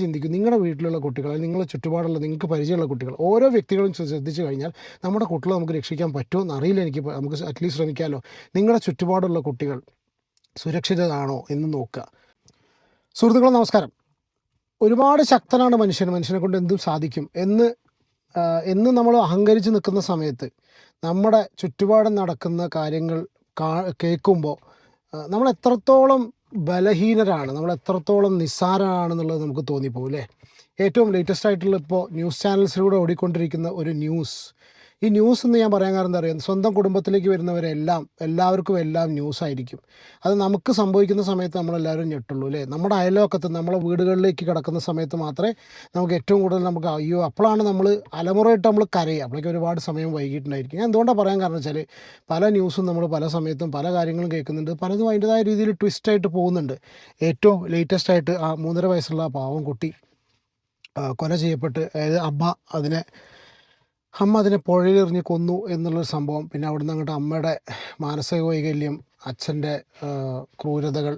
ചിന്തിക്കും. നിങ്ങളുടെ വീട്ടിലുള്ള കുട്ടികൾ നിങ്ങളുടെ ചുറ്റുപാടുള്ള നിങ്ങൾക്ക് പരിചയമുള്ള കുട്ടികൾ ഓരോ വ്യക്തികളും ശ്രദ്ധിച്ചു കഴിഞ്ഞാൽ നമ്മുടെ കുട്ടികളെ നമുക്ക് രക്ഷിക്കാൻ പറ്റുമോ എന്നറിയില്ല എനിക്ക് നമുക്ക് അറ്റ്ലീസ്റ്റ് ശ്രമിക്കാമല്ലോ നിങ്ങളുടെ ചുറ്റുപാടുള്ള കുട്ടികൾ സുരക്ഷിതരാണോ എന്ന് നോക്കുക. സുഹൃത്തുക്കളെ നമസ്കാരം. ഒരുപാട് ശക്തനാണ് മനുഷ്യൻ. മനുഷ്യനെ കൊണ്ട് എന്തും സാധിക്കും എന്ന് എന്ന് നമ്മൾ അഹങ്കരിച്ച് നിൽക്കുന്ന സമയത്ത് നമ്മുടെ ചുറ്റുപാടും നടക്കുന്ന കാര്യങ്ങൾ കേൾക്കുമ്പോൾ നമ്മൾ എത്രത്തോളം ബലഹീനരാണ്. നമ്മൾ എത്രത്തോളം നിസ്സാരമാണെന്നുള്ളത് നമുക്ക് തോന്നിപ്പോകും അല്ലേ? ഏറ്റവും ലേറ്റസ്റ്റ് ആയിട്ടുള്ള ഇപ്പോൾ ന്യൂസ് ചാനൽസിലൂടെ ഓടിക്കൊണ്ടിരിക്കുന്ന ഒരു ന്യൂസ് ഈ ന്യൂസ് എന്ന് ഞാൻ പറയാൻ കാരണം എന്താ പറയുക സ്വന്തം കുടുംബത്തിലേക്ക് വരുന്നവരെല്ലാം എല്ലാവർക്കും എല്ലാം ന്യൂസ് ആയിരിക്കും. അത് നമുക്ക് സംഭവിക്കുന്ന സമയത്ത് നമ്മളെല്ലാവരും ഞെട്ടുള്ളൂ അല്ലേ? നമ്മുടെ അയലോക്കത്ത് നമ്മളെ വീടുകളിലേക്ക് കിടക്കുന്ന സമയത്ത് മാത്രമേ നമുക്ക് ഏറ്റവും കൂടുതൽ നമുക്ക് അയ്യോ അപ്പോഴാണ് നമ്മൾ അലമുറയിട്ട് നമ്മൾ കരയുക. അപ്പോഴേക്കും ഒരുപാട് സമയം വൈകിട്ടുണ്ടായിരിക്കും. ഞാൻ എന്തുകൊണ്ടാണ് പറയാൻ കാരണം വെച്ചാൽ പല ന്യൂസും നമ്മൾ പല സമയത്തും പല കാര്യങ്ങളും കേൾക്കുന്നുണ്ട്. പലതും അതിന്റെതായ രീതിയിൽ ട്വിസ്റ്റായിട്ട് പോകുന്നുണ്ട്. ഏറ്റവും ലേറ്റസ്റ്റ് ആയിട്ട് ആ മൂന്നര വയസ്സുള്ള ആ പാവം കുട്ടി കൊല ചെയ്യപ്പെട്ട് അതായത് അമ്മ അതിനെ അമ്മ അതിനെ പുഴയിലെറിഞ്ഞ് കൊന്നു എന്നുള്ളൊരു സംഭവം. പിന്നെ അവിടുന്ന് അങ്ങോട്ട് അമ്മയുടെ മാനസിക വൈകല്യം അച്ഛന്റെ ക്രൂരതകൾ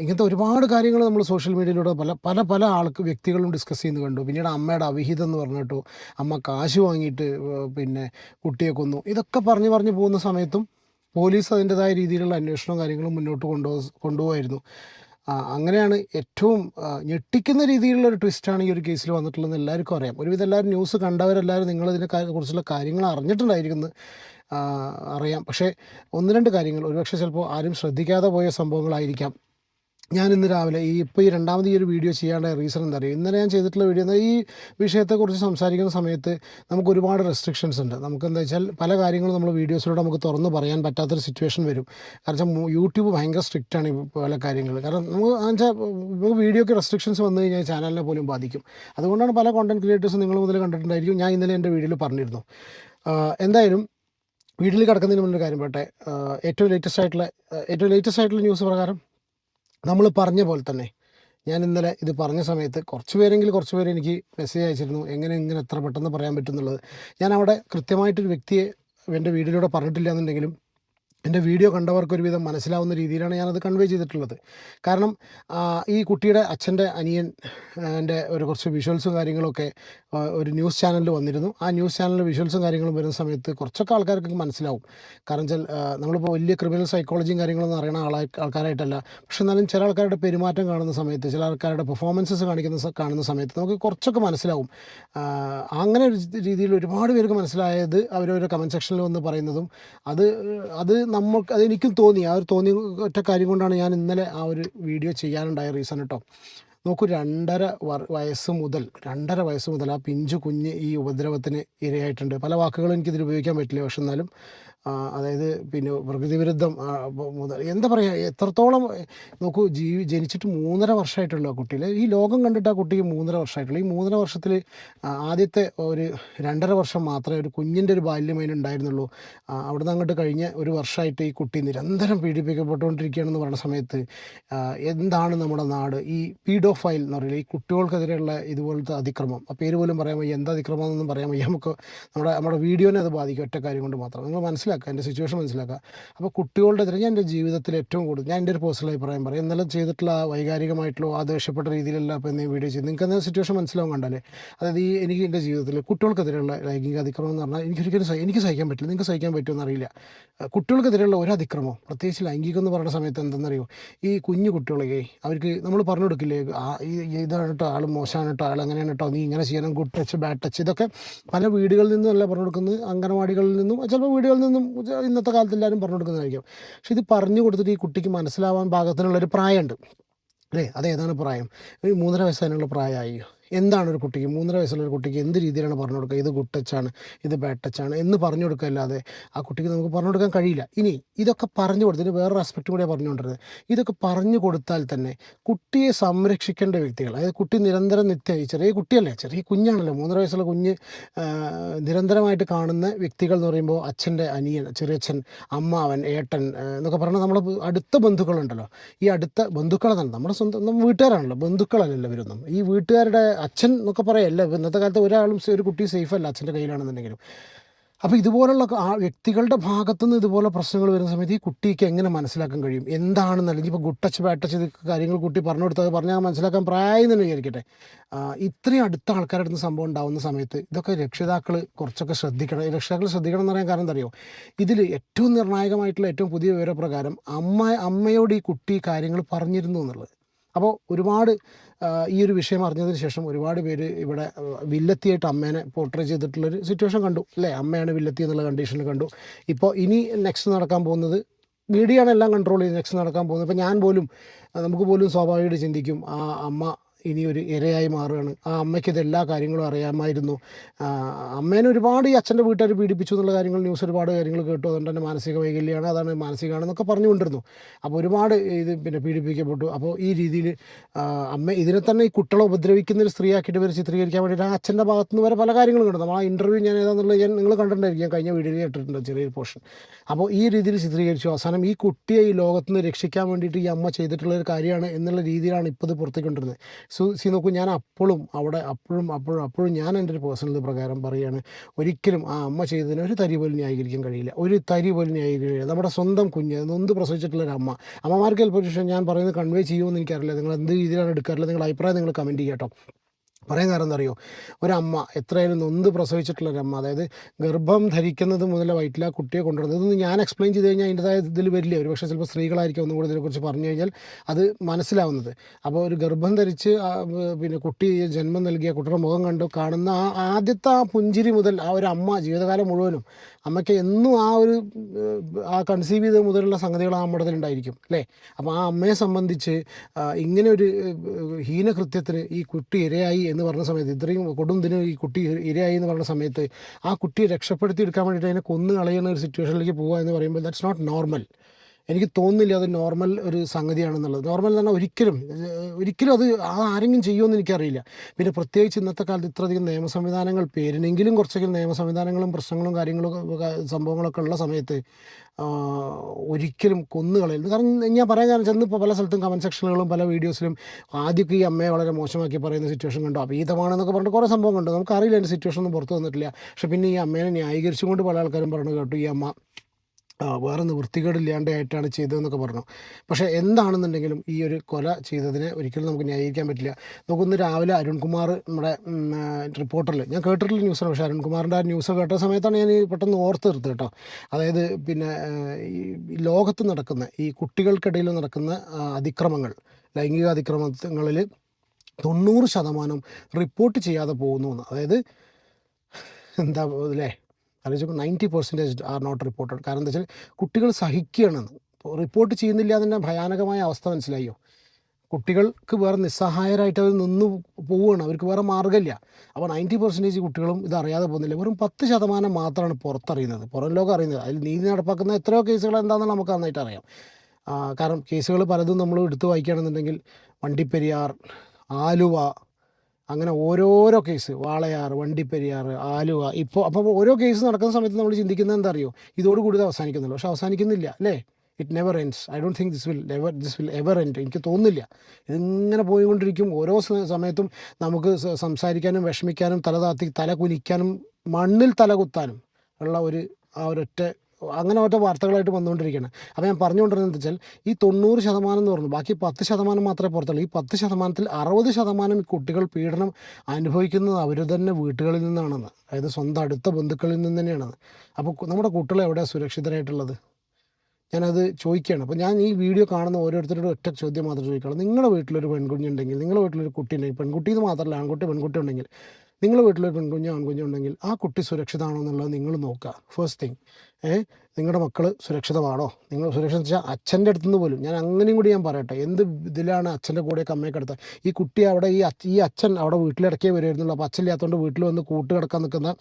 ഇങ്ങനത്തെ ഒരുപാട് കാര്യങ്ങൾ നമ്മൾ സോഷ്യൽ മീഡിയയിലൂടെ പല പല പല ആൾക്ക് വ്യക്തികളും ഡിസ്കസ് ചെയ്യുന്നത് കണ്ടു. പിന്നീട് അമ്മയുടെ അവിഹിതം എന്ന് പറഞ്ഞിട്ടു അമ്മ കാശ് വാങ്ങിയിട്ട് പിന്നെ കുട്ടിയെ കൊന്നു. ഇതൊക്കെ പറഞ്ഞു പറഞ്ഞു പോകുന്ന സമയത്തും പോലീസ് അതിന്റെതായ രീതിയിലുള്ള അന്വേഷണവും കാര്യങ്ങളും മുന്നോട്ട് കൊണ്ടുപോ കൊണ്ടുപോകായിരുന്നു അങ്ങനെയാണ് ഏറ്റവും ഞെട്ടിക്കുന്ന രീതിയിലുള്ള ഒരു ട്വിസ്റ്റാണ് ഈ ഒരു കേസിൽ വന്നിട്ടുള്ളതെന്ന് എല്ലാവർക്കും അറിയാം. ഒരുവിധം എല്ലാവരും ന്യൂസ് കണ്ടവരെല്ലാവരും നിങ്ങളിതിനെ കുറിച്ചുള്ള കാര്യങ്ങൾ അറിഞ്ഞിട്ടുണ്ടായിരിക്കുന്നു അറിയാം. പക്ഷേ ഒന്ന് രണ്ട് കാര്യങ്ങൾ. ഒരുപക്ഷെ ചിലപ്പോൾ ആരും ശ്രദ്ധിക്കാതെ പോയ സംഭവങ്ങളായിരിക്കാം. ഞാൻ ഇന്ന് രാവിലെ ഈ ഇപ്പോൾ ഈ രണ്ടാമത് ഈ ഒരു വീഡിയോ ചെയ്യാനുള്ള റീസൺ എന്താ പറയുക ഇന്നലെ ഞാൻ ചെയ്തിട്ടുള്ള വീഡിയോ എന്നാൽ ഈ വിഷയത്തെക്കുറിച്ച് സംസാരിക്കുന്ന സമയത്ത് നമുക്ക് ഒരുപാട് റെസ്ട്രിക്ഷൻസ് ഉണ്ട്. നമുക്ക് എന്താ വെച്ചാൽ പല കാര്യങ്ങളും നമ്മൾ വീഡിയോസിലൂടെ നമുക്ക് തുറന്ന് പറയാൻ പറ്റാത്തൊരു സിറ്റുവേഷൻ വരും. കാരണം യൂട്യൂബ് ഭയങ്കര സ്ട്രിക്റ്റ് ആണ് ഈ പല കാര്യങ്ങൾ കാരണം നമുക്ക് വെച്ചാൽ നമുക്ക് വീഡിയോക്ക് റെസ്ട്രിക്ഷൻസ് വന്നു കഴിഞ്ഞാൽ ചാനലിനെ പോലും ബാധിക്കും. അതുകൊണ്ടാണ് പല കോണ്ടന്റ് ക്രിയേറ്റേഴ്സ് നിങ്ങൾ മുതൽ കണ്ടിട്ടുണ്ടായിരിക്കും. ഞാൻ ഇന്നലെ എന്റെ വീഡിയോയിൽ പറഞ്ഞിരുന്നു. എന്തായാലും വീട്ടിൽ കിടക്കുന്നതിന് മുന്നേ കാര്യം പോട്ടെ ഏറ്റവും ലേറ്റസ്റ്റ് ആയിട്ടുള്ള ഏറ്റവും ലേറ്റസ്റ്റ് ആയിട്ടുള്ള ന്യൂസ് പ്രകാരം നമ്മൾ പറഞ്ഞ പോലെ തന്നെ. ഞാൻ ഇന്നലെ ഇത് പറഞ്ഞ സമയത്ത് കുറച്ച് പേരെങ്കിലും കുറച്ച് പേര് എനിക്ക് മെസ്സേജ് അയച്ചിരുന്നു. എങ്ങനെ ഇങ്ങനെ എത്ര പെട്ടെന്ന് പറയാൻ പറ്റും എന്നുള്ളത് ഞാൻ അവിടെ കൃത്യമായിട്ടൊരു വ്യക്തിയെ എന്റെ വീഡിയോയിലൂടെ പറഞ്ഞിട്ടില്ല എന്നുണ്ടെങ്കിലും എന്റെ വീഡിയോ കണ്ടവർക്ക് ഒരുവിധം മനസ്സിലാവുന്ന രീതിയിലാണ് ഞാനത് കൺവേ ചെയ്തിട്ടുള്ളത്. കാരണം ഈ കുട്ടിയുടെ അച്ഛന്റെ അനിയൻ എന്റെ ഒരു കുറച്ച് വിഷ്വൽസും കാര്യങ്ങളൊക്കെ ഒരു ന്യൂസ് ചാനലിൽ വന്നിരുന്നു. ആ ന്യൂസ് ചാനലിൽ വിഷ്വൽസും കാര്യങ്ങളും വരുന്ന സമയത്ത് കുറച്ചൊക്കെ ആൾക്കാർക്ക് മനസ്സിലാവും. കാരണം വെച്ചാൽ നമ്മളിപ്പോൾ വലിയ ക്രിമിനൽ സൈക്കോളജിയും കാര്യങ്ങളൊന്നും അറിയണ ആളായി ആൾക്കാരായിട്ടല്ല. പക്ഷെ എന്നാലും ചില ആൾക്കാരുടെ പെരുമാറ്റം കാണുന്ന സമയത്ത് ചില ആൾക്കാരുടെ പെർഫോമൻസസ് കാണിക്കുന്ന കാണുന്ന സമയത്ത് നമുക്ക് കുറച്ചൊക്കെ മനസ്സിലാവും. അങ്ങനെ ഒരു രീതിയിൽ ഒരുപാട് പേർക്ക് മനസ്സിലായത് അവരവരുടെ കമന്റ് സെക്ഷനിൽ വന്ന് പറയുന്നതും അത് അത് നമുക്ക് അത് എനിക്കും തോന്നി. ആ ഒരു തോന്നിയ ഒറ്റ കാര്യം കൊണ്ടാണ് ഞാൻ ഇന്നലെ ആ ഒരു വീഡിയോ ചെയ്യാനുണ്ടായ റീസൺ കേട്ടോ നോക്കൂ രണ്ടര വയസ്സ് മുതൽ രണ്ടര വയസ്സ് മുതൽ ആ പിഞ്ചു കുഞ്ഞ് ഈ ഉപദ്രവത്തിന് ഇരയായിട്ടുണ്ട്. പല വാക്കുകളും എനിക്കിതിൽ ഉപയോഗിക്കാൻ പറ്റില്ല പക്ഷെ എന്നാലും അതായത് പിന്നെ പ്രകൃതി വിരുദ്ധം മുതൽ എന്താ പറയുക എത്രത്തോളം നോക്കൂ ജീവി ജനിച്ചിട്ട് മൂന്നര വർഷമായിട്ടുള്ള കുട്ടിയിൽ ഈ ലോകം കണ്ടിട്ട് ആ കുട്ടിക്ക് മൂന്നര വർഷമായിട്ടുള്ളൂ. ഈ മൂന്നര വർഷത്തിൽ ആദ്യത്തെ ഒരു രണ്ടര വർഷം മാത്രമേ ഒരു കുഞ്ഞിന്റെ ഒരു ബാല്യം അതിനുണ്ടായിരുന്നുള്ളൂ അവിടുന്ന് അങ്ങോട്ട് കഴിഞ്ഞ ഒരു വർഷമായിട്ട് ഈ കുട്ടി നിരന്തരം പീഡിപ്പിക്കപ്പെട്ടുകൊണ്ടിരിക്കുകയാണെന്ന് പറയുന്ന സമയത്ത് എന്താണ് നമ്മുടെ നാട്? ഈ പീഡോഫൈൽ എന്ന് പറയുന്നത് ഈ കുട്ടികൾക്കെതിരെയുള്ള ഇതുപോലത്തെ അതിക്രമം. ആ പേര് പോലും പറയാൻ വയ്യ എന്താ അതിക്രമം എന്നൊന്നും പറയാൻ വയ്യ. നമുക്ക് നമ്മുടെ നമ്മുടെ വീഡിയോനെ അത് ബാധിക്കും ഒറ്റ കാര്യം കൊണ്ട് മാത്രം. നിങ്ങൾ മനസ്സിലാക്കുക എന്റെ സിറ്റുവേഷൻ മനസ്സിലാക്കുക. അപ്പോൾ കുട്ടികളുടെ എതിരെ ഞാൻ എന്റെ ജീവിതത്തിൽ ഏറ്റവും കൂടുതൽ ഞാൻ എന്റെ ഒരു പേഴ്സണൽ അഭിപ്രായം പറയും. എന്നാലും ചെയ്തിട്ടുള്ള വൈകാരികമായിട്ടുള്ള ആദേശപ്പെട്ട രീതിയിലല്ല അപ്പോൾ എന്തെങ്കിലും വീഡിയോ ചെയ്ത് നിങ്ങൾക്ക് എന്തെങ്കിലും സിറ്റുവേഷൻ മനസ്സിലാവും കണ്ടാലേ. അതായത് ഈ എനിക്ക് എന്റെ ജീവിതത്തിൽ കുട്ടികൾക്കെതിരെയുള്ള ലൈംഗിക അതിക്രമം എന്ന് പറഞ്ഞാൽ എനിക്കൊരിക്കലും എനിക്ക് സഹിക്കാൻ പറ്റില്ല. നിങ്ങൾക്ക് സഹിക്കാൻ പറ്റുമെന്ന് അറിയില്ല. കുട്ടികൾക്കെതിരെയുള്ള ഒരു അതിക്രമം പ്രത്യേകിച്ച് ലൈംഗികം എന്ന് പറയുന്ന സമയത്ത് എന്തെന്നറിയോ? ഈ കുഞ്ഞു കുട്ടികളൊക്കെ അവർക്ക് നമ്മൾ പറഞ്ഞു കൊടുക്കില്ലേ ഇതാണ് കേട്ടോ ആൾ മോശമാണ് കേട്ടോ ആൾ അങ്ങനെയാണ് കേട്ടോ നീ ഇങ്ങനെ ചെയ്യണം ഗുഡ് ടച്ച് ബാഡ് ടച്ച് ഇതൊക്കെ പല വീടുകളിൽ നിന്നും അല്ല പറഞ്ഞു കൊടുക്കുന്നത് അംഗനവാടികളിൽ നിന്നും ചിലപ്പോൾ വീടുകളിൽ നിന്നും ഇന്നത്തെ കാലത്ത് എല്ലാവരും പറഞ്ഞു കൊടുക്കുന്നതായിരിക്കും പക്ഷെ ഇത് പറഞ്ഞു കൊടുത്തിട്ട് ഈ കുട്ടിക്ക് മനസ്സിലാവാൻ പാകത്തിനുള്ളൊരു പ്രായമുണ്ട്. അല്ലേ? അതേതാണ് പ്രായം? ഒരു മൂന്നര വയസ്സതിനുള്ള പ്രായമായി. എന്താണ് ഒരു കുട്ടിക്ക്? മൂന്നര വയസ്സുള്ള ഒരു കുട്ടിക്ക് എന്ത് രീതിയിലാണ് പറഞ്ഞു കൊടുക്കുക? ഇത് ഗുഡ് ടച്ചാണ് ഇത് ബാഡ് ടച്ചാണ് എന്ന് പറഞ്ഞു കൊടുക്കുക അല്ലാതെ ആ കുട്ടിക്ക് നമുക്ക് പറഞ്ഞു കൊടുക്കാൻ കഴിയില്ല. ഇനി ഇതൊക്കെ പറഞ്ഞു കൊടുത്തതിന് വേറൊരു ആസ്പെക്റ്റ് പറഞ്ഞു പറഞ്ഞുകൊണ്ടിരുന്നത്. ഇതൊക്കെ പറഞ്ഞു കൊടുത്താൽ തന്നെ കുട്ടിയെ സംരക്ഷിക്കേണ്ട വ്യക്തികൾ അതായത് കുട്ടി നിരന്തരം നിത്യ ചെറിയ കുട്ടിയല്ലേ ചെറിയ കുഞ്ഞാണല്ലോ മൂന്നര വയസ്സുള്ള കുഞ്ഞ് നിരന്തരമായിട്ട് കാണുന്ന വ്യക്തികൾ എന്ന് പറയുമ്പോൾ അച്ഛന്റെ അനിയൻ ചെറിയച്ഛൻ അമ്മാവൻ ഏട്ടൻ എന്നൊക്കെ പറഞ്ഞാൽ നമ്മുടെ അടുത്ത ബന്ധുക്കളുണ്ടല്ലോ. ഈ അടുത്ത ബന്ധുക്കളെ തന്നെ നമ്മുടെ സ്വന്തം വീട്ടുകാരാണല്ലോ ബന്ധുക്കളല്ലല്ലോ ഇവരൊന്നും. ഈ വീട്ടുകാരുടെ അച്ഛൻ എന്നൊക്കെ പറയല്ല ഇന്നത്തെ കാലത്ത് ഒരാളും ഒരു കുട്ടി സേഫ് അല്ല അച്ഛന്റെ കയ്യിലാണെന്നുണ്ടെങ്കിലും. അപ്പോൾ ഇതുപോലുള്ള ആ വ്യക്തികളുടെ ഭാഗത്തുനിന്ന് ഇതുപോലെ പ്രശ്നങ്ങൾ വരുന്ന സമയത്ത് ഈ കുട്ടിക്ക് എങ്ങനെ മനസ്സിലാക്കാൻ കഴിയും? എന്താണെന്ന് അല്ലെങ്കിൽ ഇപ്പോൾ ഗുട്ടച്ച് പാട്ടച്ച് കാര്യങ്ങൾ കുട്ടി പറഞ്ഞു കൊടുത്തത് പറഞ്ഞാൽ മനസ്സിലാക്കാൻ പ്രായം തന്നെ വിചാരിക്കട്ടെ. ഇത്രയും അടുത്ത ആൾക്കാരുടെ അടുത്ത് സംഭവം ഉണ്ടാവുന്ന സമയത്ത് ഇതൊക്കെ രക്ഷിതാക്കൾ കുറച്ചൊക്കെ ശ്രദ്ധിക്കണം. രക്ഷിതാക്കൾ ശ്രദ്ധിക്കണം എന്ന് പറയാൻ കാരണം അറിയോ ഇതിൽ ഏറ്റവും നിർണായകമായിട്ടുള്ള ഏറ്റവും പുതിയ വിവരപ്രകാരം അമ്മ അമ്മയോട് ഈ കുട്ടി കാര്യങ്ങൾ പറഞ്ഞിരുന്നു എന്നുള്ളത്. അപ്പോൾ ഒരുപാട് ഈ ഒരു വിഷയം അറിഞ്ഞതിന് ശേഷം ഒരുപാട് പേര് ഇവിടെ വില്ലത്തിയായിട്ട് അമ്മേനെ പോർട്രേ ചെയ്തിട്ടുള്ളൊരു സിറ്റുവേഷൻ കണ്ടു. അല്ലേ? അമ്മയാണ് വില്ലത്തി എന്നുള്ള കണ്ടീഷനിൽ കണ്ടു. ഇപ്പോൾ ഇനി നെക്സ്റ്റ് നടക്കാൻ പോകുന്നത് മീഡിയയാണ് എല്ലാം കൺട്രോൾ ചെയ്ത് നെക്സ്റ്റ് നടക്കാൻ പോകുന്നത്. ഇപ്പോൾ ഞാൻ പോലും നമുക്ക് പോലും സ്വാഭാവികമായിട്ട് ചിന്തിക്കും ആ അമ്മ ഇനി ഒരു ഇരയായി മാറുകയാണ്. ആ അമ്മയ്ക്ക് ഇത് എല്ലാ കാര്യങ്ങളും അറിയാമായിരുന്നു. അമ്മേനെ ഒരുപാട് ഈ അച്ഛന്റെ വീട്ടുകാർ പീഡിപ്പിച്ചു എന്നുള്ള കാര്യങ്ങൾ ന്യൂസ് ഒരുപാട് കാര്യങ്ങൾ കേട്ടു. അതുകൊണ്ട് തന്നെ മാനസിക വൈകല്യമാണ് അതാണ് മാനസികമാണെന്നൊക്കെ പറഞ്ഞുകൊണ്ടിരുന്നു. അപ്പോൾ ഒരുപാട് ഇത് പിന്നെ പീഡിപ്പിക്കപ്പെട്ടു. അപ്പോൾ ഈ രീതിയിൽ അമ്മ ഇതിനെ തന്നെ ഈ കുട്ടികളെ ഉപദ്രവിക്കുന്ന ഒരു സ്ത്രീയാക്കിയിട്ട് ഇവർ ചിത്രീകരിക്കാൻ വേണ്ടിയിട്ട് ആ അച്ഛന്റെ ഭാഗത്തു നിന്ന് വരെ പല കാര്യങ്ങളും കണ്ടു. നമ്മൾ ആ ഇന്റർവ്യൂ ഞാൻ ഏതാണെന്നുള്ളത് ഞാൻ നിങ്ങൾ കണ്ടിട്ടുണ്ടായിരിക്കും. കഴിഞ്ഞ വീഡിയോയിൽ കേട്ടിട്ടുണ്ട് ചെറിയൊരു പോർഷൻ അപ്പോൾ ഈ രീതിയിൽ ചിത്രീകരിച്ചു. അവസാനം ഈ കുട്ടിയെ ഈ ലോകത്തുനിന്ന് രക്ഷിക്കാൻ വേണ്ടിയിട്ട് ഈ അമ്മ ചെയ്തിട്ടുള്ള ഒരു കാര്യമാണ് എന്നുള്ള രീതിയിലാണ് ഇപ്പോൾ ഇത് പുറത്തേക്കൊണ്ടിരുന്നത്. സോ സി നോക്കൂ ഞാൻ അപ്പോഴും അവിടെ അപ്പോഴും അപ്പോഴും അപ്പോഴും ഞാൻ എന്റെ ഒരു പേഴ്സണൽ പ്രകാരം പറയുകയാണ്. ഒരിക്കലും ആ അമ്മ ചെയ്തതിന് ഒരു തരി പോലും ന്യായീകരിക്കാൻ കഴിയില്ല. ഒരു തരി പോലും ന്യായീകരിക്കാൻ കഴിയില്ല. നമ്മുടെ സ്വന്തം കുഞ്ഞ് നൊന്ത് പ്രസവിച്ചിട്ടുള്ള ഒരു അമ്മ. അമ്മമാർക്ക് ചിലപ്പോൾ ഞാൻ പറയുന്നത് കൺവേ ചെയ്യുമെന്ന് എനിക്കറിയില്ല. നിങ്ങൾ എന്ത് രീതിയിലാണ് എടുക്കാറില്ല നിങ്ങളുടെ അഭിപ്രായം നിങ്ങൾ കമന്റ് ചെയ്യാം കേട്ടോ. പറയാൻ കാരണം എന്താ അറിയോ ഒരമ്മ എത്രയായാലും നൊന്ത് പ്രസവിച്ചിട്ടുള്ള ഒരമ്മ അതായത് ഗർഭം ധരിക്കുന്നത് മുതൽ വയറ്റിൽ ആ കുട്ടിയെ കൊണ്ടുവരുന്നത്. ഇതൊന്നും ഞാൻ എക്സ്പ്ലെയിൻ ചെയ്ത് കഴിഞ്ഞാൽ അതിന്റെതായ ഇതിൽ വരില്ല. ഒരു പക്ഷേ ചിലപ്പോൾ സ്ത്രീകളായിരിക്കും ഒന്നും കൂടി ഇതിനെക്കുറിച്ച് പറഞ്ഞു കഴിഞ്ഞാൽ അത് മനസ്സിലാവുന്നത്. അപ്പോൾ ഒരു ഗർഭം ധരിച്ച് പിന്നെ കുട്ടി ജന്മം നൽകിയ കുട്ടിയുടെ മുഖം കണ്ടു കാണുന്ന ആ ആദ്യത്തെ ആ പുഞ്ചിരി മുതൽ ആ ഒരു അമ്മ ജീവിതകാലം മുഴുവനും അമ്മയ്ക്ക് എന്നും ആ ഒരു ആ കൺസീവ് ചെയ്ത മുതലുള്ള സംഗതികൾ ആ അമ്മയുടെ ഉണ്ടായിരിക്കും അല്ലേ? അപ്പോൾ ആ അമ്മയെ സംബന്ധിച്ച് ഇങ്ങനെ ഒരു ഹീനകൃത്യത്തിന് ഈ കുട്ടി ഇരയായി എന്ന് പറഞ്ഞ സമയത്ത് ഇത്രയും കൊടുംതിന് ഈ കുട്ടി ഇരയായി എന്ന് പറഞ്ഞ സമയത്ത് ആ കുട്ടിയെ രക്ഷപ്പെടുത്തി എടുക്കാൻ വേണ്ടിയിട്ട് അതിനെ കൊന്നു കളയുന്ന ഒരു സിറ്റുവേഷനിലേക്ക് പോകുക എന്ന് പറയുമ്പോൾ ദാറ്റ്സ് നോട്ട് നോർമൽ എനിക്ക് തോന്നുന്നില്ല അത് നോർമൽ ഒരു സംഗതിയാണെന്നുള്ളത്. നോർമൽ തന്നെ ഒരിക്കലും ഒരിക്കലും അത് ആ ആരെങ്കിലും ചെയ്യുമെന്ന് എനിക്കറിയില്ല. പിന്നെ പ്രത്യേകിച്ച് ഇന്നത്തെ കാലത്ത് ഇത്രയധികം നിയമ സംവിധാനങ്ങൾ പേരിനെങ്കിലും കുറച്ചെങ്കിലും നിയമ സംവിധാനങ്ങളും പ്രശ്നങ്ങളും കാര്യങ്ങളും സംഭവങ്ങളൊക്കെ ഉള്ള സമയത്ത് ഒരിക്കലും കൊന്നു കളയരുത്. കാരണം ഞാൻ പറയാൻ കാരണം ചെന്ന് ഇപ്പോൾ പല സ്ഥലത്തും കമന്റ് സെക്ഷനുകളും പല വീഡിയോസിലും ആദ്യമൊക്കെ ഈ അമ്മയെ വളരെ മോശമാക്കി പറയുന്ന സിറ്റുവേഷൻ കണ്ടു. അപീതമാണെന്നൊക്കെ പറഞ്ഞിട്ട് കുറേ സംഭവം കണ്ടു നമുക്കറിയില്ല എന്റെ സിറ്റുവേഷൻ ഒന്നും പുറത്ത് വന്നിട്ടില്ല. പക്ഷേ പിന്നെ ഈ അമ്മേനെ ന്യായീകരിച്ചുകൊണ്ട് പല ആൾക്കാരും പറഞ്ഞു കേട്ടു ഈ അമ്മ. വേറെ വൃത്തികേടില്ലാണ്ടായിട്ടാണ് ചെയ്തതെന്നൊക്കെ പറഞ്ഞു. പക്ഷേ എന്താണെന്നുണ്ടെങ്കിലും ഈ ഒരു കൊല ചെയ്തതിനെ ഒരിക്കലും നമുക്ക് ന്യായീകരിക്കാൻ പറ്റില്ല. നമുക്കൊന്ന് രാവിലെ അരുൺകുമാർ നമ്മുടെ റിപ്പോർട്ടറിൽ ഞാൻ കേട്ടിട്ടുള്ള ന്യൂസാണ് പക്ഷേ അരുൺകുമാറിന്റെ ആ ന്യൂസ് കേട്ട സമയത്താണ് ഞാൻ പെട്ടെന്ന് ഓർത്ത് തീർത്ത് കേട്ടോ. അതായത് പിന്നെ ഈ ലോകത്ത് നടക്കുന്ന ഈ കുട്ടികൾക്കിടയിൽ നടക്കുന്ന അതിക്രമങ്ങൾ ലൈംഗിക അതിക്രമങ്ങളിൽ തൊണ്ണൂറ് ശതമാനം റിപ്പോർട്ട് ചെയ്യാതെ പോകുന്നു അതായത് എന്താ അല്ലേ ആലോചിച്ച് ninety percentage are not reported കാരണം എന്താ വെച്ചാൽ കുട്ടികൾ സഹിക്കുകയാണെന്ന്. റിപ്പോർട്ട് ചെയ്യുന്നില്ല അതിന്റെ ഭയാനകമായ അവസ്ഥ മനസ്സിലായോ? കുട്ടികൾക്ക് വേറെ നിസ്സഹായരായിട്ട് അവർ നിന്ന് പോവുകയാണ്. അവർക്ക് വേറെ മാർഗമില്ല. അപ്പോൾ നയന്റി പെർസെന്റേജ് കുട്ടികളും ഇത് അറിയാതെ പോകുന്നില്ല. വെറും പത്ത് ശതമാനം മാത്രമാണ് പുറത്തറിയുന്നത്. പുറം ലോകം അറിയുന്നത്. അതിൽ നീതി നടപ്പാക്കുന്ന എത്രയോ കേസുകൾ എന്താണെന്ന് നമുക്ക് നന്നായിട്ട് അറിയാം. കാരണം കേസുകൾ പലതും നമ്മൾ എടുത്തു വായിക്കുകയാണെന്നുണ്ടെങ്കിൽ വണ്ടിപ്പെരിയാർ ആലുവ അങ്ങനെ ഓരോരോ കേസ് വാളയാർ വണ്ടിപ്പെരിയാർ ആലുവ ഇപ്പോൾ അപ്പോൾ ഓരോ കേസ് നടക്കുന്ന സമയത്ത് നമ്മൾ ചിന്തിക്കുന്നത് എന്താ അറിയോ ഇതോടുകൂടി ഇത് അവസാനിക്കുന്നുള്ളൂ. പക്ഷെ അവസാനിക്കുന്നില്ല അല്ലേ? It never ends I don't think this will never this will ever end എനിക്ക് തോന്നുന്നില്ല. ഇതിങ്ങനെ പോയിക്കൊണ്ടിരിക്കും. ഓരോ സമയത്തും നമുക്ക് സംസാരിക്കാനും വിഷമിക്കാനും തല താത്തി തല കുനിക്കാനും മണ്ണിൽ തല കുത്താനും ഉള്ള ഒരു ആ ഒരൊറ്റ അങ്ങനെ ഓരോ വാർത്തകളായിട്ട് വന്നുകൊണ്ടിരിക്കുകയാണ്. അപ്പോൾ ഞാൻ പറഞ്ഞുകൊണ്ടിരുന്നത് വെച്ചാൽ ഈ തൊണ്ണൂറ് ശതമാനം എന്ന് പറഞ്ഞു ബാക്കി പത്ത് ശതമാനം മാത്രമേ പുറത്തുള്ളൂ. ഈ പത്ത് ശതമാനത്തിൽ അറുപത് ശതമാനം ഈ കുട്ടികൾ പീഡനം അനുഭവിക്കുന്നത് അവർ തന്നെ വീട്ടുകളിൽ നിന്നാണെന്ന്. അതായത് സ്വന്തം അടുത്ത ബന്ധുക്കളിൽ നിന്ന് തന്നെയാണെന്ന്. അപ്പോൾ നമ്മുടെ കുട്ടികൾ എവിടെയാണ് സുരക്ഷിതരായിട്ടുള്ളത്? ഞാനത് ചോദിക്കുകയാണ്. അപ്പോൾ ഞാൻ ഈ വീഡിയോ കാണുന്ന ഓരോരുത്തരോടും ഒറ്റ ചോദ്യം മാത്രം ചോദിക്കുകയാണ് നിങ്ങളുടെ വീട്ടിലൊരു പെൺകുഞ്ഞുണ്ടെങ്കിൽ നിങ്ങളുടെ വീട്ടിലൊരു കുട്ടി ഉണ്ടെങ്കിൽ പെൺകുട്ടി എന്ന് മാത്രമല്ല ആൺകുട്ടി പെൺകുട്ടി ഉണ്ടെങ്കിൽ നിങ്ങളുടെ വീട്ടിലൊരു പെൺകുഞ്ഞോ ആൺകുഞ്ഞോ ഉണ്ടെങ്കിൽ ആ കുട്ടി സുരക്ഷിതമാണോ എന്നുള്ളത് നിങ്ങൾ നോക്കുക. ഫസ്റ്റ് തിങ് ഏഹ് നിങ്ങളുടെ മക്കൾ സുരക്ഷിതമാണോ? നിങ്ങൾ സുരക്ഷിത വെച്ചാൽ അച്ഛന്റെ അടുത്ത് നിന്ന് പോലും ഞാൻ അങ്ങനെയും കൂടി ഞാൻ പറയട്ടെ. എന്ത് ഇതിലാണ് അച്ഛന്റെ കൂടെ അമ്മയൊക്കെ അടുത്ത്? ഈ കുട്ടി അവിടെ ഈ ഈ അച്ഛൻ അവിടെ വീട്ടിലിടക്കേ വരുമായിരുന്നുള്ളൂ അപ്പോൾ അച്ഛനില്ലാത്തതുകൊണ്ട് വീട്ടിൽ വന്ന് കൂട്ട് കിടക്കാൻ നിൽക്കുന്ന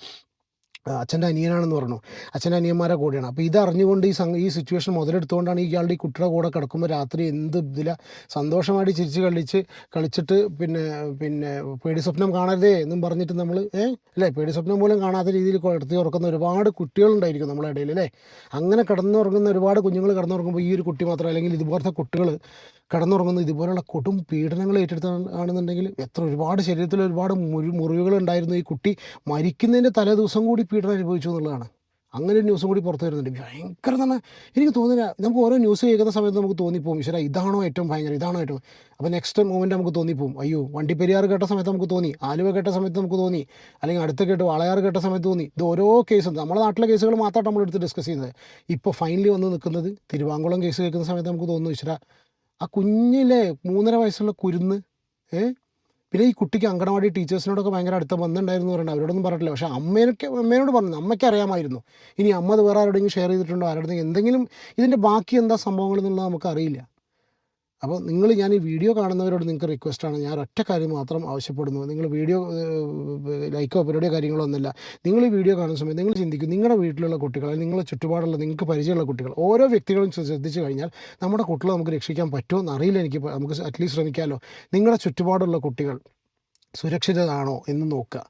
അച്ഛന്റെ അനിയനാണെന്ന് പറഞ്ഞു. അച്ഛന്റെ അനിയന്മാരെ കൂടെയാണ്. അപ്പോൾ ഇതറിഞ്ഞുകൊണ്ട് ഈ ഈ സിറ്റുവേഷൻ മുതലെടുത്തുകൊണ്ടാണ് ഇയാളുടെ ഈ കുട്ടിയുടെ കൂടെ കിടക്കുമ്പോൾ രാത്രി എന്ത് ഇതില സന്തോഷമായിട്ട് ചിരിച്ച് കളിച്ച് കളിച്ചിട്ട് പിന്നെ പിന്നെ പേടി സ്വപ്നം കാണരുതേ എന്നും പറഞ്ഞിട്ട് നമ്മൾ ഏ? അല്ലേ? പേടി സ്വപ്നം പോലും കാണാത്ത രീതിയിൽ കിടത്തി ഉറക്കുന്ന ഒരുപാട് കുട്ടികളുണ്ടായിരിക്കും നമ്മുടെ ഇടയിൽ അല്ലേ? അങ്ങനെ കിടന്നുറങ്ങുന്ന ഒരുപാട് കുഞ്ഞുങ്ങൾ കിടന്നുറങ്ങുമ്പോൾ ഈ ഒരു കുട്ടി മാത്രം അല്ലെങ്കിൽ ഇതുപോലത്തെ കുട്ടികൾ കിടന്നുറങ്ങുന്ന ഇതുപോലുള്ള കൊടും പീഡനങ്ങൾ ഏറ്റെടുത്താണെന്നുണ്ടെങ്കിൽ എത്ര ഒരുപാട് ശരീരത്തിൽ ഒരുപാട് മുറി മുറിവുകൾ ഉണ്ടായിരുന്നു. ഈ കുട്ടി മരിക്കുന്നതിന്റെ തലേ ദിവസം കൂടി പീഡനം അനുഭവിച്ചു എന്നുള്ളതാണ്. അങ്ങനെ ഒരു ന്യൂസും കൂടി പുറത്തു വരുന്നുണ്ട്. ഭയങ്കര തന്നെ എനിക്ക് തോന്നുന്നില്ല. നമുക്ക് ഓരോ ന്യൂസ് കേൾക്കുന്ന സമയത്ത് നമുക്ക് തോന്നിപ്പോവും. ശരി ഇതാണോ ഏറ്റവും ഭയങ്കര ഇതാണോ ഏറ്റവും. അപ്പോൾ നെക്സ്റ്റ് മൂവ്മെന്റ് നമുക്ക് തോന്നിപ്പോവും. അയ്യോ വണ്ടി പെരിയാർ കേട്ട സമയത്ത് നമുക്ക് തോന്നി. ആലുവ കേട്ട സമയത്ത് നമുക്ക് തോന്നി. അല്ലെങ്കിൽ അടുത്ത കേട്ട് വാളയാർ കേട്ട സമയത്ത് തോന്നി. ഇത് ഓരോ കേസും നമ്മുടെ നാട്ടിലെ കേസുകൾ മാത്രമാണ് നമ്മൾ എടുത്ത് ഡിസ്കസ് ചെയ്യുന്നത്. ഇപ്പോൾ ഫൈനലി വന്ന് നിൽക്കുന്നത് തിരുവാങ്കുളം കേസ് കേൾക്കുന്ന സമയത്ത് നമുക്ക് തോന്നുന്നു ഈശ്വര ആ കുഞ്ഞിലെ മൂന്നര വയസ്സുള്ള കുരുന്ന് ഏ പിന്നെ ഈ കുട്ടിക്ക് അങ്കണവാടി ടീച്ചേഴ്സിനോടൊക്കെ ഭയങ്കര അടുത്ത ബന്ധമുണ്ടായിരുന്നു പറയുന്നത് അവരോടൊന്നും പറഞ്ഞിട്ടില്ല. പക്ഷേ അമ്മേനൊക്കെ അമ്മേനോട് പറഞ്ഞു അമ്മയ്ക്ക് അറിയാമായിരുന്നു. ഇനി അമ്മ അത് വേറെ ആരോടെങ്കിലും ഷെയർ ചെയ്തിട്ടുണ്ടോ? ആരോടെങ്കിലും എന്തെങ്കിലും ഇതിന്റെ ബാക്കി എന്താ സംഭവങ്ങൾ എന്നുള്ളത് നമുക്ക് അറിയില്ല അപ്പോൾ നിങ്ങൾ ഞാൻ ഈ വീഡിയോ കാണുന്നവരോട് നിങ്ങൾക്ക് റിക്വസ്റ്റാണ് ഞാൻ ഒറ്റ കാര്യം മാത്രം ആവശ്യപ്പെടുന്നു. നിങ്ങൾ വീഡിയോ ലൈക്കോ പരിപാടിയോ കാര്യങ്ങളോ ഒന്നുമില്ല. നിങ്ങൾ ഈ വീഡിയോ കാണുന്ന സമയത്ത് നിങ്ങൾ ചിന്തിക്കും നിങ്ങളുടെ വീട്ടിലുള്ള കുട്ടികൾ നിങ്ങളുടെ ചുറ്റുപാടുള്ള നിങ്ങൾക്ക് പരിചയമുള്ള കുട്ടികൾ ഓരോ വ്യക്തികളും ശ്രദ്ധിച്ചു കഴിഞ്ഞാൽ നമ്മുടെ കുട്ടികളെ നമുക്ക് രക്ഷിക്കാൻ പറ്റുമോ എന്നറിയില്ല എനിക്ക് നമുക്ക് അറ്റ്ലീസ്റ്റ് ശ്രമിക്കാമല്ലോ. നിങ്ങളുടെ ചുറ്റുപാടുള്ള കുട്ടികൾ സുരക്ഷിതരാണോ എന്ന് നോക്കുക.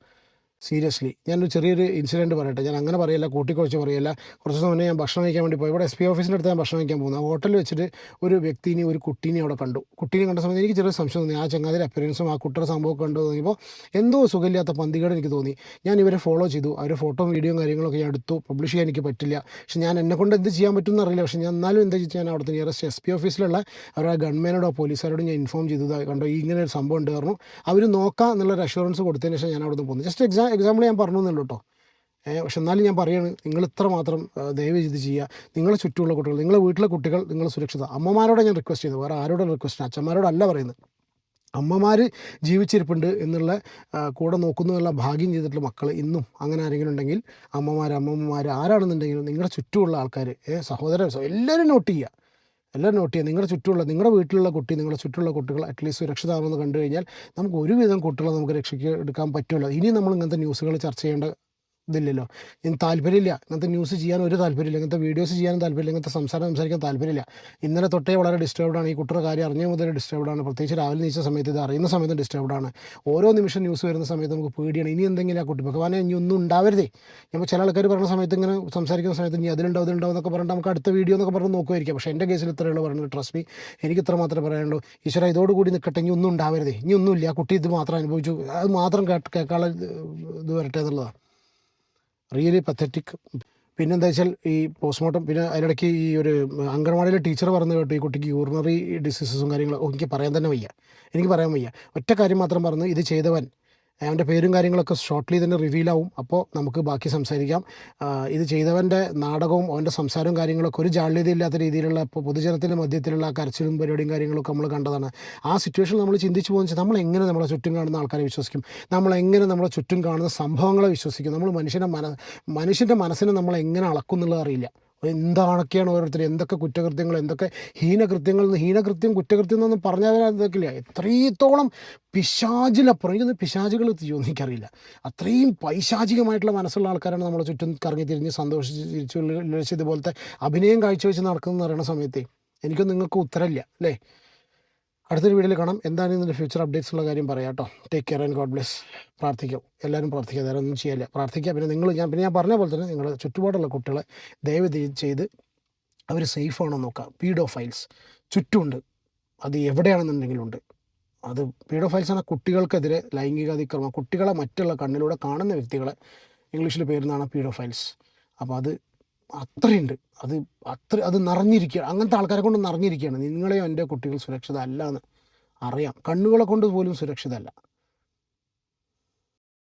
സീരിയസ്ലി. ഞാനൊരു ചെറിയൊരു ഇൻസിഡന്റ് പറയട്ടെ. ഞാൻ അങ്ങനെ പറയില്ല കൂട്ടിക്കുറച്ച് പറയില്ല. കുറച്ച് മുന്നേ ഞാൻ ഭക്ഷണം കഴിക്കാൻ വേണ്ടി പോയി ഇവിടെ എസ് പി ഓഫീസിന്റെ അടുത്ത് ഞാൻ ഭക്ഷണം കഴിക്കാൻ പോകുന്നത് ആ ഹോട്ടലിൽ വെച്ചിട്ട് ഒരു വ്യക്തിനെ ഒരു കുട്ടീനെ അവിടെ കണ്ടു. കുട്ടീനെ കണ്ട സമയത്ത് എനിക്ക് ചെറിയ സംശയം തോന്നി. ആ ചങ്ങാതിന്റെ അപ്പിയറൻസും ആ കുട്ടിയുടെ സംഭവം കണ്ടു തോന്നിയപ്പോൾ എന്തോ സുഖമില്ലാത്ത പന്തികേട് എനിക്ക് തോന്നി. ഞാൻ ഇവരെ ഫോളോ ചെയ്തു. അവരുടെ ഫോട്ടോ വീഡിയോയും കാര്യങ്ങളൊക്കെ ഞാൻ എടുത്തു. പബ്ലിഷ് ചെയ്യാൻ എനിക്ക് പറ്റില്ല. പക്ഷേ ഞാൻ എന്നെ കൊണ്ട് എന്ത് ചെയ്യാൻ പറ്റുമെന്ന് അറിയില്ല. പക്ഷേ ഞാൻ എന്നാലും എന്താ വെച്ചാൽ ഞാൻ അവിടുത്തെ നിയറസ്റ്റ് എസ് പി ഓഫീസിലുള്ള അവരുടെ ഗവൺമെന്റോടോ പോലീസുകാരോട് ഞാൻ ഇൻഫോം ചെയ്തത്. കണ്ടോ ഇങ്ങനെ ഒരു സംഭവം ഉണ്ട് പറഞ്ഞു അവർ നോക്കാം എന്നുള്ളൊരു അഷുറൻസ് കൊടുത്തതിന് ശേഷം ഞാൻ അവിടെ പോകുന്നു ജസ്റ്റ് എക്സാം എക്സാമ്പിൾ ഞാൻ പറഞ്ഞു എന്നുള്ളൂ കേട്ടോ പക്ഷെ എന്നാലും ഞാൻ പറയാണ് നിങ്ങൾ ഇത്ര മാത്രം ദയവ് ചെയ്ത് ചെയ്യുക നിങ്ങളെ ചുറ്റുമുള്ള കുട്ടികൾ നിങ്ങളെ വീട്ടിലെ കുട്ടികൾ നിങ്ങൾ സുരക്ഷിത. അമ്മമാരോടെ ഞാൻ റിക്വസ്റ്റ് ചെയ്യുന്നത്. വേറെ ആരോടും റിക്വസ്റ്റ് അച്ഛന്മാരോടല്ല പറയുന്നത്. അമ്മമാർ ജീവിച്ചിരിപ്പുണ്ട് എന്നുള്ള കൂടെ നോക്കുന്നു എന്നുള്ള ഭാഗ്യം ചെയ്തിട്ടുള്ള മക്കൾ ഇന്നും അങ്ങനെ ആരെങ്കിലും ഉണ്ടെങ്കിൽ അമ്മമാർ അമ്മമ്മമാർ ആരാണെന്നുണ്ടെങ്കിലും നിങ്ങളുടെ ചുറ്റുമുള്ള ആൾക്കാർ സഹോദരൻ എല്ലാവരും നോട്ട് ചെയ്യുക എല്ലാവരും നോട്ട് ചെയ്യുക നിങ്ങളുടെ ചുറ്റുമുള്ള നിങ്ങളുടെ വീട്ടിലുള്ള കുട്ടി നിങ്ങളുടെ ചുറ്റുമുള്ള കുട്ടികൾ അറ്റ്ലീസ്റ്റ് സുരക്ഷിതമാണെന്ന് കണ്ടു കഴിഞ്ഞാൽ നമുക്ക് ഒരുവിധം കുട്ടികളെ നമുക്ക് രക്ഷിക്കുക എടുക്കാൻ പറ്റുമല്ലോ. ഇനി നമ്മൾ ഇങ്ങനത്തെ ന്യൂസുകൾ ചർച്ച ചെയ്യേണ്ട ഇതില്ലല്ലോ. ഇനി താല്പര്യമില്ല. ഇങ്ങനത്തെ ന്യൂസ് ചെയ്യാൻ ഒരു താല്പര്യമില്ല. ഇങ്ങനത്തെ വീഡിയോസ് ചെയ്യാനും താല്പര്യമില്ല. ഇങ്ങനത്തെ സംസാരം സംസാരിക്കാൻ താല്പര്യമില്ല. ഇന്നലെ തൊട്ടേ വളരെ ഡിസ്റ്റർബ്ഡ് ആണ്. ഈ കുട്ടിയുടെ കാര്യം അറിഞ്ഞ മുതൽ ഡിസ്റ്റർബ്ഡ് ആണ്. പ്രത്യേകിച്ച് രാവിലെ നീച്ച സമയത്ത് ഇത് അറിയുന്ന സമയത്ത് ഡിസ്റ്റർബ്ഡ് ആണ്. ഓരോ നിമിഷം ന്യൂസ് വരുന്ന സമയത്ത് നമുക്ക് പേടിയാണ്. ഇനി എന്തെങ്കിലും ആ കുട്ടി ഭഗവാനെ ഇനി ഒന്നും ഉണ്ടാവരുതേ. നമ്മൾ ചില ആൾക്കാർ പറയുന്ന സമയത്ത് ഇങ്ങനെ സംസാരിക്കുന്ന സമയത്ത് ഇനി അതിലുണ്ടാവും ഇതിലുണ്ടാവും എന്നൊക്കെ പറഞ്ഞിട്ട് നമുക്ക് അടുത്ത വീഡിയോ എന്നൊക്കെ പറഞ്ഞ് നോക്കുമായിരിക്കും പക്ഷേ എന്റെ കേസിൽ ഇത്രയുള്ള പറയുന്നത് ട്രസ്റ്റ് മീ എനിക്ക് ഇത്ര മാത്രമേ പറയാനുള്ളൂ. ഈശ്വര ഇതോടുകൂടി നിൽക്കട്ടെ ഇനി ഒന്നും ഉണ്ടാവരുതേ. ഇനി ഒന്നുമില്ല. ആ കുട്ടി ഇത് മാത്രം അനുഭവിച്ചു. അത് മാത്രം കേട്ട് കേൾക്കാനുള്ള ഇത് വരട്ടെ എന്നുള്ളതാണ്. റിയലി പത്തറ്റിക് പിന്നെന്താ വെച്ചാൽ ഈ പോസ്റ്റ്മോർട്ടം പിന്നെ അതിനിടയ്ക്ക് ഈ ഒരു അംഗൻവാടിയിലെ ടീച്ചർ പറഞ്ഞു കേട്ടോ ഈ കുട്ടിക്ക് യൂറിനറി ഡിസീസസും കാര്യങ്ങളും എനിക്ക് പറയാൻ തന്നെ വയ്യ. എനിക്ക് പറയാൻ വയ്യ. ഒറ്റ കാര്യം മാത്രം പറഞ്ഞു ഇത് ചെയ്തവൻ അവന്റെ പേരും കാര്യങ്ങളൊക്കെ ഷോർട്ട്ലി തന്നെ റിവീൽ അപ്പോൾ നമുക്ക് ബാക്കി സംസാരിക്കാം. ഇത് ചെയ്തവന്റെ നാടകവും അവന്റെ സംസാരവും കാര്യങ്ങളൊക്കെ ഒരു ജാള്യതയില്ലാത്ത രീതിയിലുള്ള ഇപ്പോൾ പൊതുജനത്തിന്റെ മധ്യത്തിലുള്ള കരച്ചിലും പരിപാടിയും കാര്യങ്ങളൊക്കെ നമ്മൾ കണ്ടതാണ്. ആ സിറ്റുവേഷൻ നമ്മൾ ചിന്തിച്ചു പോകുന്ന വെച്ചാൽ നമ്മൾ എങ്ങനെ നമ്മളെ ചുറ്റും കാണുന്ന ആൾക്കാരെ വിശ്വസിക്കും? നമ്മൾ എങ്ങനെ നമ്മളെ ചുറ്റും കാണുന്ന സംഭവങ്ങളെ വിശ്വസിക്കും? നമ്മൾ മനുഷ്യന്റെ മന മനുഷ്യന്റെ മനസ്സിനെ നമ്മൾ എങ്ങനെ അളക്കും എന്നുള്ളത് അറിയില്ല. എന്താണൊക്കെയാണ് ഓരോരുത്തർ എന്തൊക്കെ കുറ്റകൃത്യങ്ങൾ എന്തൊക്കെ ഹീനകൃത്യങ്ങൾ എന്ന് ഹീനകൃത്യം കുറ്റകൃത്യം എന്നൊന്നും പറഞ്ഞാൽ എന്തൊക്കെയില്ല എത്രത്തോളം പിശാചിലപ്പുറം എനിക്കൊന്ന് പിശാചികൾ എത്തിയോ എന്ന് എനിക്കറിയില്ല അത്രയും പൈശാചികമായിട്ടുള്ള മനസ്സുള്ള ആൾക്കാരാണ് നമ്മളെ ചുറ്റും കറങ്ങി തിരിഞ്ഞ് സന്തോഷിച്ച് തിരിച്ചു ഇതുപോലത്തെ അഭിനയം കാഴ്ചവെച്ച് നടക്കുന്നതെന്ന് പറയുന്ന സമയത്ത് എനിക്കൊന്നും നിങ്ങൾക്ക് ഉത്തരമില്ല അല്ലേ? അടുത്തൊരു വീഡിയോയിൽ കാണാം. എന്താണ് ഇതിന്റെ ഫ്യൂച്ചർ അപ്ഡേറ്റ്സ് ഉള്ള കാര്യം പറയാം കേട്ടോ. Take care and God bless പ്രാർത്ഥിക്കും. എല്ലാവരും പ്രാർത്ഥിക്കുക. വേറെ ഒന്നും ചെയ്യില്ല. പ്രാർത്ഥിക്കുക. പിന്നെ നിങ്ങൾ ഞാൻ പിന്നെ ഞാൻ പറഞ്ഞ പോലെ തന്നെ നിങ്ങളുടെ ചുറ്റുപാടുള്ള കുട്ടികളെ ദയവ് ചെയ്ത് അവർ സേഫ് ആണോ നോക്കുക. പീഡോ ഫൈൽസ് ചുറ്റുമുണ്ട്. അത് എവിടെയാണെന്നുണ്ടെങ്കിലും ഉണ്ട്. അത് പീഡോ ഫൈൽസ് ആണ് കുട്ടികൾക്കെതിരെ ലൈംഗിക അതിക്രമം കുട്ടികളെ മറ്റുള്ള കണ്ണിലൂടെ കാണുന്ന വ്യക്തികളെ ഇംഗ്ലീഷിൽ പേരുന്നതാണ് പീഡോ ഫൈൽസ് അപ്പോൾ അത് അത്രയുണ്ട്. അത് അത്ര അത് നിറഞ്ഞിരിക്കുക അങ്ങനത്തെ ആൾക്കാരെ കൊണ്ട് നിറഞ്ഞിരിക്കുകയാണ് നിങ്ങളെയും എന്റെ കുട്ടികൾ സുരക്ഷിതമല്ല എന്ന് അറിയാം. കണ്ണുകളെ കൊണ്ട് പോലും സുരക്ഷിതമല്ല.